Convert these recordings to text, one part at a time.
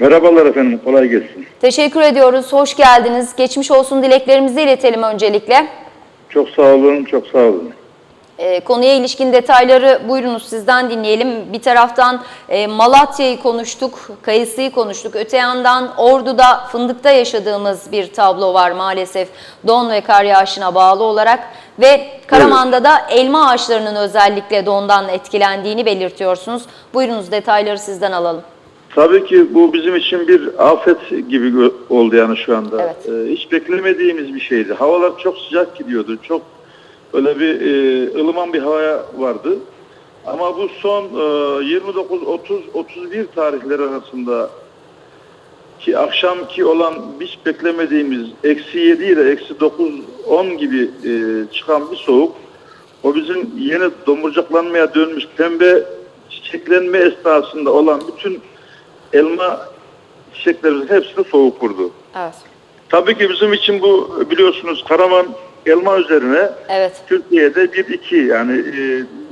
Merhabalar efendim, kolay gelsin. Teşekkür ediyoruz. Hoş geldiniz. Geçmiş olsun dileklerimizi iletelim öncelikle. Çok sağ olun, çok sağ olun. Ee, konuya ilişkin detayları buyurunuz sizden dinleyelim. Bir taraftan e, Malatya'yı konuştuk, Kayısı'yı konuştuk. Öte yandan Ordu'da, Fındık'ta yaşadığımız bir tablo var maalesef don ve kar yağışına bağlı olarak. Ve Karaman'da da elma ağaçlarının özellikle dondan etkilendiğini belirtiyorsunuz. Buyurunuz detayları sizden alalım. Tabii ki bu bizim için bir afet gibi oldu yani şu anda. Evet. Ee, hiç beklemediğimiz bir şeydi. Havalar çok sıcak gidiyordu. Çok böyle bir e, ılıman bir havaya vardı. Ama bu son e, 29, 30, 31 tarihler arasında ki akşamki olan hiç beklemediğimiz eksi 7 ile eksi 9, 10 gibi e, çıkan bir soğuk o bizim yeni domurcaklanmaya dönmüş pembe çiçeklenme esnasında olan bütün elma çiçeklerimizin hepsini soğuk vurdu. Evet. Tabii ki bizim için bu biliyorsunuz Karaman elma üzerine Evet. Türkiye'de bir iki yani e,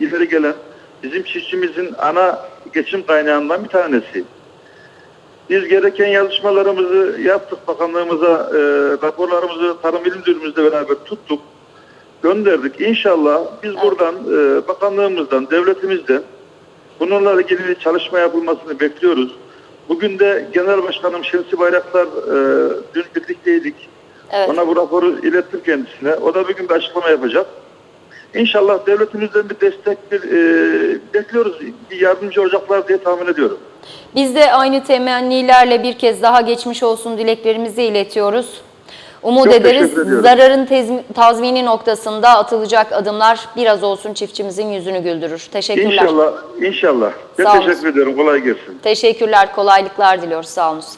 ileri gelen bizim çiftçimizin ana geçim kaynağından bir tanesi. Biz gereken yazışmalarımızı yaptık bakanlığımıza, e, raporlarımızı Tarım Bilim Müdürümüzle beraber tuttuk, gönderdik. İnşallah biz buradan e, bakanlığımızdan, devletimizden bununla ilgili çalışma yapılmasını bekliyoruz. Bugün de Genel Başkanım Şemsi Bayraktar e, dün birlikteydik. Evet. Ona bu raporu ilettim kendisine. O da bugün bir açıklama yapacak. İnşallah devletimizden bir destek bir, e, bekliyoruz. Bir yardımcı olacaklar diye tahmin ediyorum. Biz de aynı temennilerle bir kez daha geçmiş olsun dileklerimizi iletiyoruz. Umut Çok ederiz zararın tez- tazmini noktasında atılacak adımlar biraz olsun çiftçimizin yüzünü güldürür. Teşekkürler. İnşallah, inşallah. Sağ teşekkür ediyorum. Kolay gelsin. Teşekkürler, kolaylıklar diliyoruz. Sağ olun.